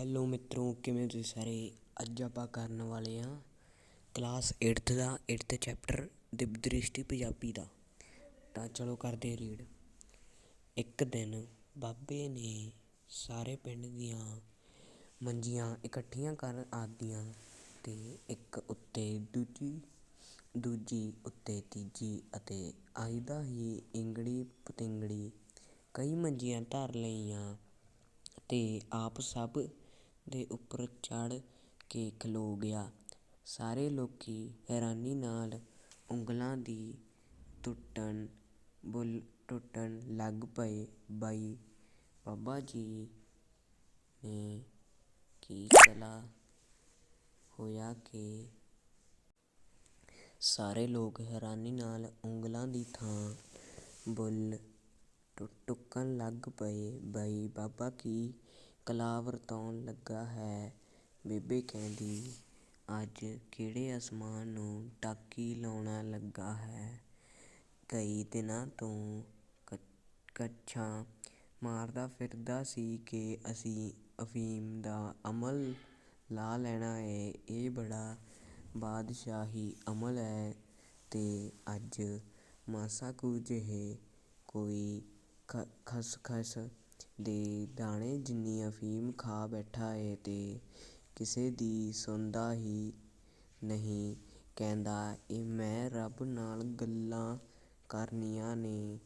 Hello ਮਿੱਤਰੋ, ਕਿਵੇਂ ਤੁਸੀਂ ਸਾਰੇ? ਅੱਜ ਆਪਾਂ ਕਰਨ ਵਾਲੇ ਹਾਂ ਕਲਾਸ 8th ਦਾ 8th ਚੈਪਟਰ ਦਿਵ ਪੰਜਾਬੀ ਦਾ। ਤਾਂ ਚਲੋ ਕਰਦੇ ਰੀਡ ਇੱਕ ਦਿਨ ਬਾਬੇ ਨੇ ਸਾਰੇ ਪਿੰਡ ਦੀਆਂ ਮੰਜੀਆਂ ਇਕੱਠੀਆਂ ਕਰ ਆਦੀਆਂ ਤੇ ਇੱਕ ਉੱਤੇ ਦੂਜੀ ਦੂਜੀ ਉੱਤੇ ਤੀਜੀ ਅਤੇ ਆਈਦਾ ਹੀ ਇੰਗੜੀ ਪਤਿੰਗੜੀ ਕਈ ਮੰਜੀਆਂ ਧਰ ਲਈਆਂ ਤੇ ਆਪ ਸਭ ਦੇ ਉੱਪਰ ਚੜ੍ਹ ਕੇ ਖਲੋ ਗਿਆ। ਸਾਰੇ ਲੋਕੀ ਹੈਰਾਨੀ ਨਾਲ ਉਂਗਲਾਂ ਦੀ ਟੁੱਟਣ ਬੁੱਲ ਟੁੱਟਣ ਲੱਗ ਪਏ ਬਈ, ਬਾਬਾ ਜੀ ਨੇ ਕੀ ਕਲਾ ਹੋਇਆ ਕਿ ਸਾਰੇ ਲੋਕ ਹੈਰਾਨੀ ਨਾਲ ਉਂਗਲਾਂ ਦੀ ਥਾਂ ਬੁੱਲ੍ਹ ਟੁੱਕਣ ਲੱਗ ਪਏ ਬਈ, ਬਾਬਾ ਕੀ ਕਲਾ ਵਰਤਾਉਣ ਲੱਗਾ ਹੈ। ਬੇਬੇ ਕਹਿੰਦੀ, ਅੱਜ ਕਿਹੜੇ ਅਸਮਾਨ ਨੂੰ ਟਾਕੀ ਲਾਉਣਾ ਲੱਗਾ ਹੈ। ਕਈ ਦਿਨਾਂ ਤੋਂ ਕੱਛਾਂ ਮਾਰਦਾ ਫਿਰਦਾ ਸੀ ਕਿ ਅਸੀਂ ਅਫੀਮ ਦਾ ਅਮਲ ਲਾ ਲੈਣਾ ਏ ਇਹ ਬੜਾ ਬਾਦਸ਼ਾਹੀ ਅਮਲ ਹੈ ਅਤੇ ਅੱਜ ਮਾਸਾ ਕੁ ਜਿਹੇ ਕੋਈ ਖ ਖਸਖਸ ਦੇ ਦਾਣੇ ਜਿੰਨੀ ਅਫੀਮ ਖਾ ਬੈਠਾ ਏ ਅਤੇ ਕਿਸੇ ਦੀ ਸੁਣਦਾ ਹੀ ਨਹੀਂ, ਕਹਿੰਦਾ, ਇਹ ਮੈਂ ਰੱਬ ਨਾਲ ਗੱਲਾਂ ਕਰਨੀਆਂ ਨੇ।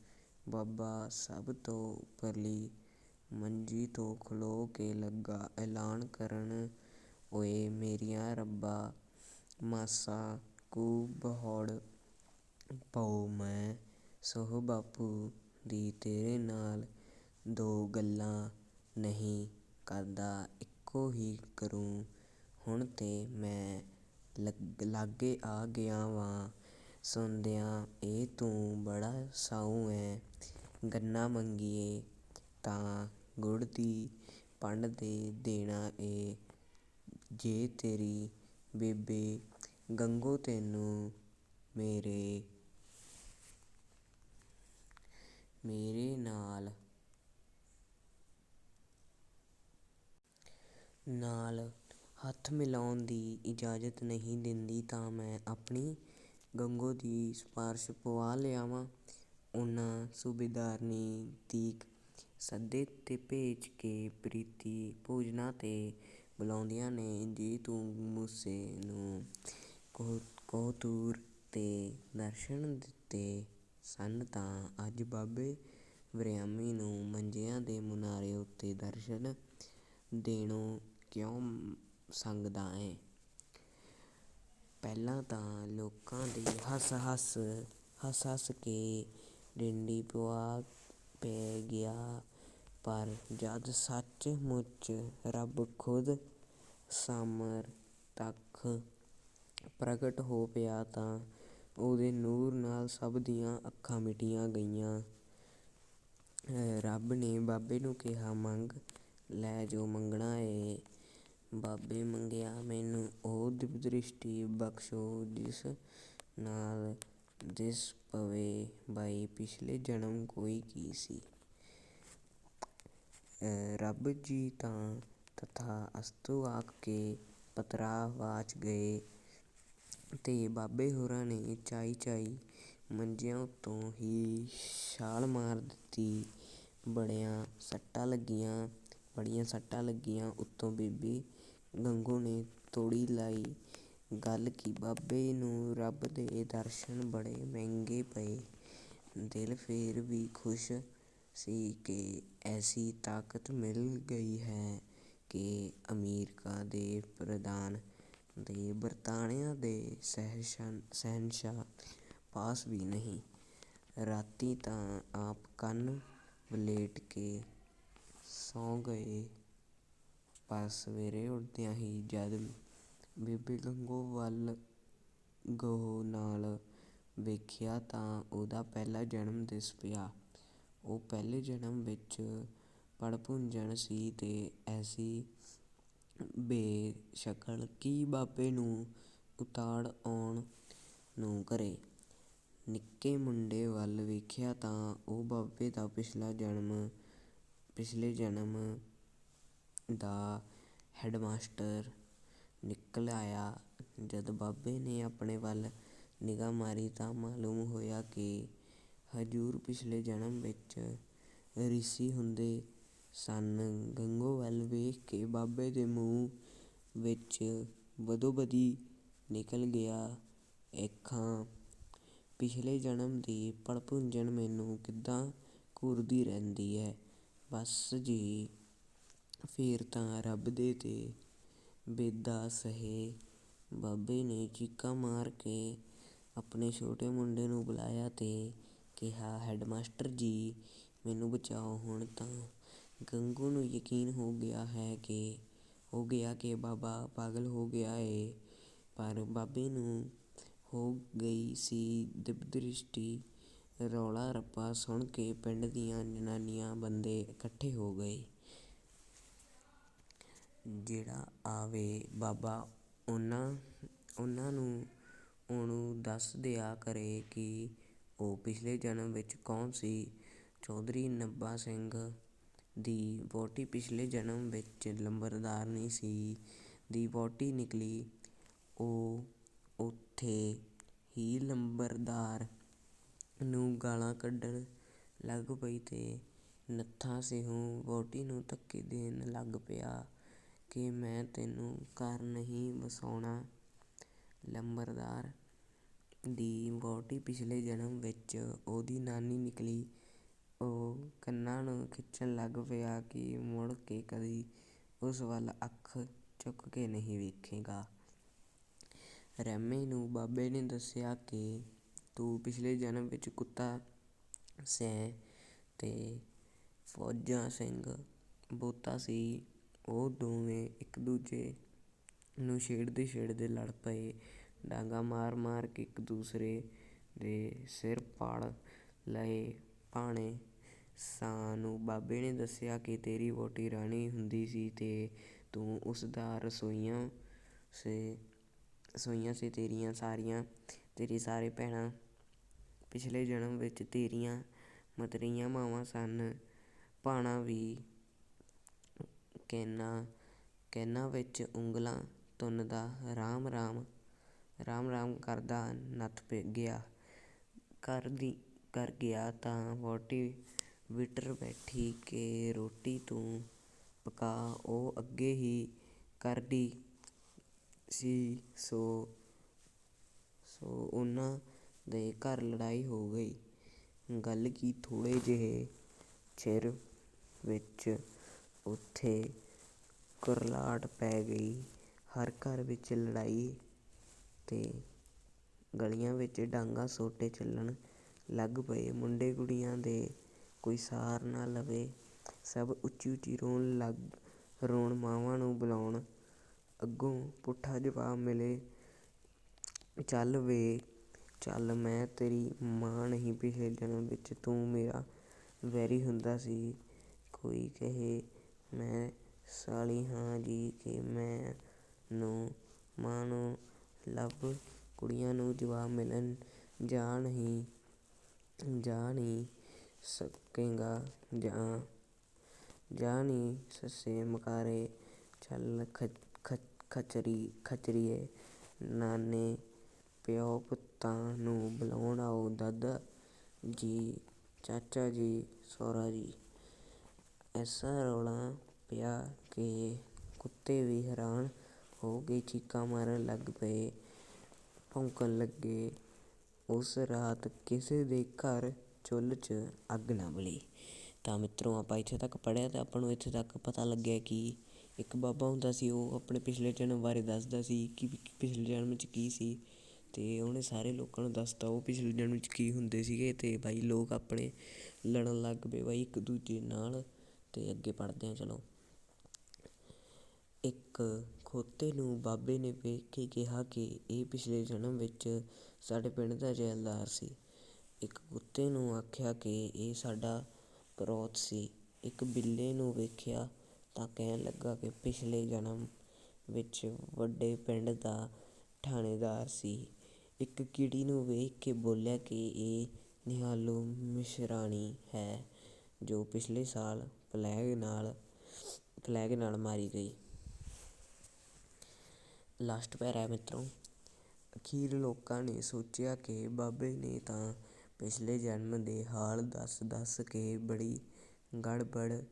ਬਾਬਾ ਸਭ ਤੋਂ ਉੱਪਰਲੀ ਮੰਜੀ ਤੋਂ ਖਲੋ ਕੇ ਲੱਗਾ, ਐਲਾਨ ਕਰਨ, ਓਏ ਮੇਰੀਆਂ ਰੱਬਾ, ਮਾਸਾ ਕੁ ਬਹੁੜ ਪਊ ਮੈਂ, ਸੋਹ ਬਾਪੂ ਦੀ ਤੇਰੇ ਨਾਲ ਦੋ ਗੱਲਾਂ ਨਹੀਂ ਕਰਦਾ, ਇੱਕੋ ਹੀ ਕਰੂੰ। ਹੁਣ ਤਾਂ ਮੈਂ ਲਾਗੇ ਆ ਗਿਆ ਵਾਂ। ਸੁਣਦਿਆਂ ਏ ਤੂੰ ਬੜਾ ਸਾਊ ਏਂ ਗੰਨਾ ਮੰਗੀਏ ਤਾਂ ਗੁੜ ਦੀ ਪੰਡ ਦੇ ਦੇਣਾ ਏ। ਜੇ ਤੇਰੀ ਬੇਬੇ ਗੰਗੋ ਤੈਨੂੰ ਮੇਰੇ ਮੇਰੇ ਨਾਲ ਨਾਲ ਹੱਥ ਮਿਲਾਉਣ ਦੀ ਇਜਾਜ਼ਤ ਨਹੀਂ ਦਿੰਦੀ ਤਾਂ ਮੈਂ ਆਪਣੀ ਗੰਗੋ ਦੀ ਸਿਫ਼ਾਰਸ਼ ਪਵਾ ਲਿਆਵਾਂ। ਉਹਨਾਂ ਸੂਬੇਦਾਰਨੀ ਤੀਕ ਸੱਦੇ ਤੇ ਭੇਜ ਕੇ ਪ੍ਰੀਤੀ ਭੋਜਨਾਂ ਤੇ ਬੁਲਾਉਂਦੀਆਂ ਨੇ ਜੇ ਤੂੰ ਮੂਸੇ ਨੂੰ ਕੋਹਤੂਰ ਤੇ ਦਰਸ਼ਨ ਦਿੱਤੇ ਸਨ ਤਾਂ ਅੱਜ ਬਾਬੇ ਵਰਿਆਮੀ ਨੂੰ ਮੰਜਿਆਂ ਦੇ ਮੁਨਾਰੇ ਉੱਤੇ ਦਰਸ਼ਨ ਦੇਣੋਂ ਕਿਉਂ ਸੰਗਦਾ ਏਂ। ਪਹਿਲਾਂ ਤਾਂ ਲੋਕਾਂ ਦੇ ਹੱਸ ਹੱਸ ਹੱਸ ਹੱਸ ਕੇ ਢਿੰਡੀ ਪੈ ਗਿਆ, ਪਰ ਜਦ ਸੱਚ ਮੁੱਚ ਰੱਬ ਖੁਦ ਸਾਮਰ ਤੱਕ ਪ੍ਰਗਟ ਹੋ ਪਿਆ ਤਾਂ ਉਹਦੇ ਨੂਰ ਨਾਲ ਸਭ ਦੀਆਂ ਅੱਖਾਂ ਮਿਟੀਆਂ ਗਈਆਂ। ਰੱਬ ਨੇ ਬਾਬੇ ਨੂੰ ਕਿਹਾ, ਮੰਗ, ਲੈ ਜੋ ਮੰਗਣਾ ਏ। ਬਾਬੇ ਮੰਗਿਆ ਮੈਨੂੰ ਉਹ ਦਿਵਦ੍ਰਿਸ਼ਟੀ ਬਖ਼ਸ਼ੋ ਜਿਸ ਨਾਲ ਦਿਸ ਪਵੇ ਬਈ, ਪਿਛਲੇ ਜਨਮ ਕੋਈ ਕੀ ਸੀ। ਰੱਬ ਜੀ ਤਾਂ ਤਥਾ ਅਸਤੂ ਆਖ ਕੇ ਪਤਰਾ ਵਾਚ ਗਏ ਤੇ ਬਾਬੇ ਹੋਰਾਂ ਨੇ ਚਾਈ ਚਾਈ ਮੰਜਿਆਂ ਉੱਤੋਂ ਹੀ ਛਾਲ ਮਾਰ ਦਿੱਤੀ। ਬੜੀਆਂ ਸੱਟਾਂ ਲੱਗੀਆਂ ਬੜੀਆਂ ਸੱਟਾਂ ਲੱਗੀਆਂ ਉੱਤੋਂ ਬੀਬੀ ਗੰਗੋ ਨੇ ਤੋੜੀ ਲਾਈ ਗੱਲ ਕਿ, ਬਾਬੇ ਨੂੰ ਰੱਬ ਦੇ ਦਰਸ਼ਨ ਬੜੇ ਮਹਿੰਗੇ ਪਏ। ਦਿਲ ਫੇਰ ਵੀ ਖੁਸ਼ ਸੀ ਕਿ ਐਸੀ ਤਾਕਤ ਮਿਲ ਗਈ ਹੈ ਕਿ ਅਮਰੀਕਾ ਦੇ ਪ੍ਰਧਾਨ ਦੇ ਬਰਤਾਨੀਆ ਦੇ ਸ਼ਹਿਨਸ਼ਾਹ ਪਾਸ ਵੀ ਨਹੀਂ। ਰਾਤੀਂ ਤਾਂ ਆਪ ਕੰਨ ਵਲੇਟ ਕੇ ਸੌਂ ਗਏ ਪਰ ਸਵੇਰੇ ਉੱਠਦਿਆਂ ਹੀ ਜਦ ਬੀਬੀ ਗੰਗੋ ਵੱਲ ਗਹੁ ਨਾਲ ਵੇਖਿਆ ਤਾਂ ਉਹਦਾ ਪਹਿਲਾ ਜਨਮ ਦਿਸ ਪਿਆ। ਉਹ ਪਹਿਲੇ ਜਨਮ ਵਿੱਚ ਪੜਪੂੰਝਣ ਸੀ ਤੇ ਐਸੀ ਬੇਸ਼ਕਲ ਕੀ ਬਾਬੇ ਨੂੰ ਉਤਾੜ ਆਉਣ ਨੂੰ ਕਰੇ। ਨਿੱਕੇ ਮੁੰਡੇ ਵੱਲ ਵੇਖਿਆ ਤਾਂ ਉਹ ਬਾਬੇ ਦਾ ਪਿਛਲਾ ਜਨਮ ਪਿਛਲੇ ਜਨਮ ਦਾ ਹੈਡਮਾਸਟਰ ਨਿਕਲ ਆਇਆ। ਜਦ ਬਾਬੇ ਨੇ ਆਪਣੇ ਵੱਲ ਨਿਗਾਹ ਮਾਰੀ ਤਾਂ ਮਾਲੂਮ ਹੋਇਆ ਕਿ ਹਜ਼ੂਰ ਪਿਛਲੇ ਜਨਮ ਵਿੱਚ ਰਿਸ਼ੀ ਹੁੰਦੇ ਸਨ। ਗੰਗੂ ਵੱਲ ਵੇਖ ਕੇ ਬਾਬੇ ਦੇ ਮੂੰਹ ਵਿੱਚ ਬਦੋ-ਬਦੀ ਨਿਕਲ ਗਿਆ, "ਏਖਾਂ ਪਿਛਲੇ ਜਨਮ ਦੀ ਭੜਭੁੰਜਣ ਮੈਨੂੰ ਕਿੱਦਾਂ ਘੂਰਦੀ ਰਹਿੰਦੀ ਹੈ ਬਸ ਜੀ, ਫਿਰ ਤਾਂ ਰੱਬ ਦੇ ਤੇ ਬੇਦਾਅ ਸਹੇ।" ਬਾਬੇ ਨੇ ਚੀਕਾਂ ਮਾਰ ਕੇ ਆਪਣੇ ਛੋਟੇ ਮੁੰਡੇ ਨੂੰ ਬੁਲਾਇਆ ਅਤੇ ਕਿਹਾ, "ਹੈਡਮਾਸਟਰ ਜੀ, ਮੈਨੂੰ ਬਚਾਓ।" ਹੁਣ ਤਾਂ ਗੰਗੂ ਨੂੰ ਯਕੀਨ ਹੋ ਗਿਆ ਹੈ ਕਿ ਉਹ ਗਿਆ ਕਿ ਬਾਬਾ ਪਾਗਲ ਹੋ ਗਿਆ ਏ, ਪਰ ਬਾਬੇ ਨੂੰ ਹੋ ਗਈ ਸੀ ਰੌਲਾ-ਰੱਪਾ ਸੁਣ ਕੇ ਪਿੰਡ ਦੀਆਂ ਜਨਾਨੀਆਂ, ਬੰਦੇ ਇਕੱਠੇ ਹੋ ਗਏ। "ਜਿਹੜਾ ਆਵੇ ਬਾਬਾ ਉਹਨਾਂ ਉਹਨਾਂ ਨੂੰ ਉਹਨੂੰ ਦੱਸ ਦਿਆ ਕਰੇ ਕਿ ਉਹ ਪਿਛਲੇ ਜਨਮ ਵਿੱਚ ਕੌਣ ਸੀ।" ਚੌਧਰੀ ਨੱਬਾ ਸਿੰਘ ਦੀ ਵਹੁਟੀ ਪਿਛਲੇ ਜਨਮ ਵਿੱਚ ਲੰਬਰਦਾਰਨੀ ਦੀ ਵਹੁਟੀ ਨਿਕਲੀ। ਉਹ ਉੱਥੇ ਹੀ ਲੰਬਰਦਾਰ ਨੂੰ ਗਾਲ੍ਹਾਂ ਕੱਢਣ ਲੱਗ ਪਈ ਅਤੇ ਨੱਥਾ ਸਿਉ ਵਹੁਟੀ ਨੂੰ ਧੱਕੇ ਦੇਣ ਲੱਗ ਪਿਆ ਕਿ ਮੈਂ ਤੈਨੂੰ ਘਰ ਨਹੀਂ ਵਸਾਉਣਾ। ਲੰਬਰਦਾਰ ਦੀ ਵਹੁਟੀ ਪਿਛਲੇ ਜਨਮ ਵਿੱਚ ਉਹਦੀ ਨਾਨੀ ਨਿਕਲੀ। ਉਹ ਕੰਨਾਂ ਨੂੰ ਖਿੱਚਣ ਲੱਗ ਪਿਆ ਕਿ ਮੁੜ ਕੇ ਕਦੀ ਉਸ ਵੱਲ ਅੱਖ ਚੁੱਕ ਕੇ ਨਹੀਂ ਵੇਖੇਗਾ। ਰਹਿਮੇ ਨੂੰ ਬਾਬੇ ਨੇ ਦੱਸਿਆ ਕਿ ਤੂੰ ਪਿਛਲੇ ਜਨਮ ਵਿੱਚ ਕੁੱਤਾ ਸੈਂ ਅਤੇ ਫੌਜਾ ਸਿੰਘ ਬੋਤਾ ਸੀ। ਉਹ ਦੋਵੇਂ ਇੱਕ-ਦੂਜੇ ਨੂੰ ਛੇੜਦੇ-ਛੇੜਦੇ ਲੜ ਪਏ। ਡਾਂਗਾ ਮਾਰ-ਮਾਰ ਕੇ ਇੱਕ-ਦੂਸਰੇ ਦੇ ਸਿਰ ਪਾੜ ਲਏ। ਭਾਣੇ ਸ਼ਾਹ ਨੂੰ ਬਾਬੇ ਨੇ ਦੱਸਿਆ ਕਿ ਤੇਰੀ ਵਹੁਟੀ ਰਾਣੀ ਹੁੰਦੀ ਸੀ ਅਤੇ ਤੂੰ ਉਸ ਦੀਆਂ ਰਸੋਈਆਂ ਸੀ। ਤੇਰੀਆਂ ਸਾਰੀਆਂ, ਤੇਰੀ ਸਾਰੇ ਭੈਣਾਂ ਪਿਛਲੇ ਜਨਮ ਵਿੱਚ ਤੇਰੀਆਂ ਮਤਰੇਈਆਂ ਮਾਵਾਂ ਸਨ। ਭਾਣਾ ਵੀ ਕੈਨਾ ਕੰਨਾਂ ਵਿੱਚ ਉਂਗਲਾਂ ਤੁੰਨਦਾ ਰਾਮ-ਰਾਮ ਰਾਮ ਰਾਮ ਕਰਦਾ ਨੱਥ ਪ ਗਿਆ। ਘਰ ਗਿਆ ਤਾਂ ਵਹੁਟੀ ਵਿਟਰ ਬੈਠੀ ਕਿ ਰੋਟੀ ਤੂੰ ਪਕਾ। ਉਹ ਅੱਗੇ ਹੀ ਕਰਦੀ ਸੀ ਸੋ ਸੋ ਉਹਨਾਂ ਦੇ ਘਰ ਲੜਾਈ ਹੋ ਗਈ। ਗੱਲ ਕਿ ਥੋੜ੍ਹੇ ਜਿਹੇ ਚਿਰ ਵਿੱਚ ਉੱਥੇ ਕੁਰਲਾਟ ਪੈ ਗਈ। ਹਰ ਘਰ ਵਿੱਚ ਲੜਾਈ ਅਤੇ ਗਲੀਆਂ ਵਿੱਚ ਡਾਂਗਾਂ-ਸੋਟੇ ਚੱਲਣ ਲੱਗ ਪਏ। ਮੁੰਡੇ-ਕੁੜੀਆਂ ਦੇ ਕੋਈ ਸਾਰ ਨਾ ਲਵੇ। ਸਭ ਉੱਚੀ-ਉੱਚੀ ਰੋਣ ਲੱਗ ਰੋਣ, ਮਾਵਾਂ ਨੂੰ ਬੁਲਾਉਣ। ਅੱਗੋਂ ਪੁੱਠਾ ਜਵਾਬ ਮਿਲੇ, "ਚੱਲ ਵੇ ਚੱਲ, ਮੈਂ ਤੇਰੀ ਮਾਂ ਨਹੀਂ, ਪਿਛਲੇ ਜਨਮ ਵਿੱਚ ਤੂੰ ਮੇਰਾ ਵੈਰੀ ਹੁੰਦਾ ਸੀ।" ਕੋਈ ਕਹੇ, "ਮੈਂ ਸਾਲੀ ਹਾਂ ਜੀ ਕਿ ਮੈਨੂੰ ਮਾਂ ਨੂੰ ਲੱਭ।" ਕੁੜੀਆਂ ਨੂੰ ਜਵਾਬ ਮਿਲੇ, "ਜਾ ਨੀ ਸਕੇਂਗਾ, ਜਾ ਨਹੀਂ ਸੱਸੇ ਮਕਾਰੇ, ਚੱਲ ਖਚਰੀਏ, ਨਾਨੇ ਪਿਓ-ਪੁੱਤਾਂ ਨੂੰ ਬੁਲਾਉਣ ਆਓ, ਦਾਦਾ ਜੀ, ਚਾਚਾ ਜੀ, ਸਹੁਰਾ ਜੀ।" ਐਸਾ ਰੌਲਾ ਪਿਆ ਕਿ ਕੁੱਤੇ ਵੀ ਹੈਰਾਨ ਹੋ ਕੇ ਚੀਕਾਂ ਮਾਰਨ ਲੱਗ ਪਏ, ਭੌਂਕਣ ਲੱਗੇ। ਉਸ ਰਾਤ ਕਿਸੇ ਦੇ ਘਰ ਚੁੱਲ੍ਹ 'ਚ ਅੱਗ ਨਾ ਬਲੀ। ਤਾਂ ਮਿੱਤਰੋ, ਆਪਾਂ ਇੱਥੇ ਤੱਕ ਪੜ੍ਹਿਆ ਤੇ ਆਪਾਂ ਨੂੰ ਇੱਥੇ ਤੱਕ ਪਤਾ ਲੱਗਿਆ ਕਿ ਇੱਕ ਬਾਬਾ ਹੁੰਦਾ ਸੀ। ਉਹ ਆਪਣੇ ਪਿਛਲੇ ਜਨਮ ਬਾਰੇ ਦੱਸਦਾ ਸੀ ਕਿ ਪਿਛਲੇ ਜਨਮ 'ਚ ਕੀ ਸੀ ਅਤੇ ਉਹਨੇ ਸਾਰੇ ਲੋਕਾਂ ਨੂੰ ਦੱਸਤਾ ਉਹ ਪਿਛਲੇ ਜਨਮ ਵਿੱਚ ਕੀ ਹੁੰਦੇ ਸੀਗੇ ਅਤੇ ਬਾਈ ਲੋਕ ਆਪਣੇ ਲੜਨ ਲੱਗ ਪਏ ਬਾਈ ਇੱਕ-ਦੂਜੇ ਨਾਲ ਅਤੇ ਅੱਗੇ ਪੜ੍ਹਦੇ ਹਾਂ ਚਲੋ। ਇੱਕ ਖੋਤੇ ਨੂੰ ਬਾਬੇ ਨੇ ਵੇਖ ਕੇ ਕਿਹਾ ਕਿ ਇਹ ਪਿਛਲੇ ਜਨਮ ਵਿੱਚ ਸਾਡੇ ਪਿੰਡ ਦਾ ਜੈਲਦਾਰ ਸੀ। ਇੱਕ ਕੁੱਤੇ ਨੂੰ ਆਖਿਆ ਕਿ ਇਹ ਸਾਡਾ ਪੜੋਤ ਸੀ। ਇੱਕ ਬਿੱਲੇ ਨੂੰ ਵੇਖਿਆ ਤਾਂ ਕਹਿਣ ਲੱਗਾ ਕਿ ਪਿਛਲੇ ਜਨਮ ਵਿੱਚ ਵੱਡੇ ਪਿੰਡ ਦਾ ਥਾਣੇਦਾਰ ਸੀ। ਇੱਕ ਕੀੜੀ ਨੂੰ ਵੇਖ ਕੇ ਬੋਲਿਆ ਕਿ ਇਹ ਨਿਹਾਲੋ ਮਿਸ਼ਰਾਣੀ ਹੈ, ਜੋ ਪਿਛਲੇ ਸਾਲ ਪਲੇਗ ਨਾਲ ਮਾਰੀ ਗਈ। ਲਾਸਟ ਪੈਰਾ ਹੈ ਮਿੱਤਰੋ। ਅਖੀਰ ਲੋਕਾਂ ਨੇ ਸੋਚਿਆ ਕਿ ਬਾਬੇ ਨੇ ਤਾਂ ਪਿਛਲੇ ਜਨਮ ਦੇ ਹਾਲ ਦੱਸ ਦੱਸ ਕੇ ਬੜੀ ਗੜਬੜ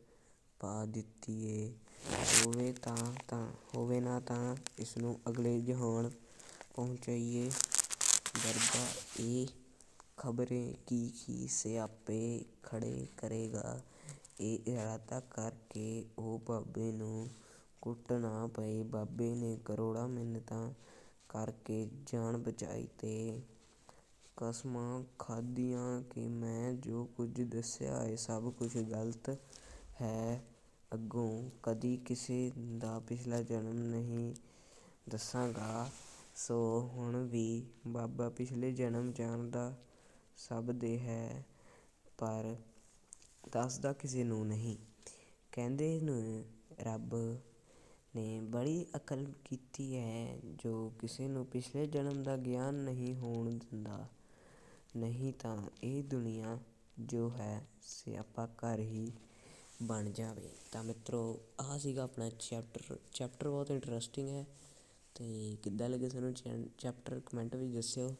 ਪਾ ਦਿੱਤੀ ਏ। ਹੋਵੇ ਤਾਂ ਤਾਂ ਹੋਵੇ ਨਾ ਤਾਂ ਇਸਨੂੰ ਅਗਲੇ ਜਹਾਨ ਪਹੁੰਚਾਈਏ। ਦਰਗਾਹ ਇਹ ਖ਼ਬਰੇ ਕੀ ਕੀ ਸਿਆਪੇ ਖੜੇ ਕਰੇਗਾ? ਇਹ ਇਰਾਦਾ ਕਰਕੇ ਉਹ ਬਾਬੇ ਨੂੰ ਕੁੱਟ ਨਾ ਪਏ। ਬਾਬੇ ਨੇ ਕਰੋੜਾਂ ਮਿੰਨਤਾਂ ਕਰਕੇ ਜਾਨ ਬਚਾਈ ਤੇ ਕਸਮਾਂ ਖਾਧੀਆਂ ਕਿ ਮੈਂ ਜੋ ਕੁਝ ਦੱਸਿਆ ਏ ਸਭ ਕੁਝ ਗਲਤ ਹੈ। ਅੱਗੋਂ ਕਦੀ ਕਿਸੇ ਦਾ ਪਿਛਲਾ ਜਨਮ ਨਹੀਂ ਦੱਸਾਂਗਾ। ਸੋ ਹੁਣ ਵੀ ਬਾਬਾ ਪਿਛਲੇ ਜਨਮ ਜਾਣਦਾ ਸਭ ਦੇ ਹੈ, ਪਰ ਦੱਸਦਾ ਕਿਸੇ ਨੂੰ ਨਹੀਂ। ਕਹਿੰਦੇ ਨੇ, ਰੱਬ ਨੇ ਬੜੀ ਅਕਲ ਕੀਤੀ ਹੈ ਜੋ ਕਿਸੇ ਨੂੰ ਪਿਛਲੇ ਜਨਮ ਦਾ ਗਿਆਨ ਨਹੀਂ ਹੋਣ ਦਿੰਦਾ। ਨਹੀਂ ਤਾਂ ਇਹ ਦੁਨੀਆ ਜੋ ਹੈ, ਸਿਆਪਾ ਘਰ ਹੀ ਬਣ ਜਾਵੇ। ਤਾਂ ਮਿੱਤਰੋ, ਆਹ ਸੀਗਾ ਆਪਣਾ ਚੈਪਟਰ ਚੈਪਟਰ ਬਹੁਤ ਇੰਟਰਸਟਿੰਗ ਹੈ। ਅਤੇ ਕਿੱਦਾਂ ਲੱਗੇ ਤੁਹਾਨੂੰ ਚੈਨ ਚੈਪਟਰ ਕਮੈਂਟ ਵਿੱਚ ਦੱਸਿਓ।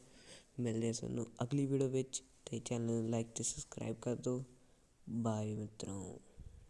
ਮਿਲਦੇ ਹਾਂ ਤੁਹਾਨੂੰ ਅਗਲੀ ਵੀਡੀਓ ਵਿੱਚ ਅਤੇ ਚੈਨਲ ਨੂੰ ਲਾਈਕ ਅਤੇ ਸਬਸਕ੍ਰਾਈਬ ਕਰ ਦਿਓ। ਬਾਏ ਮਿੱਤਰੋ।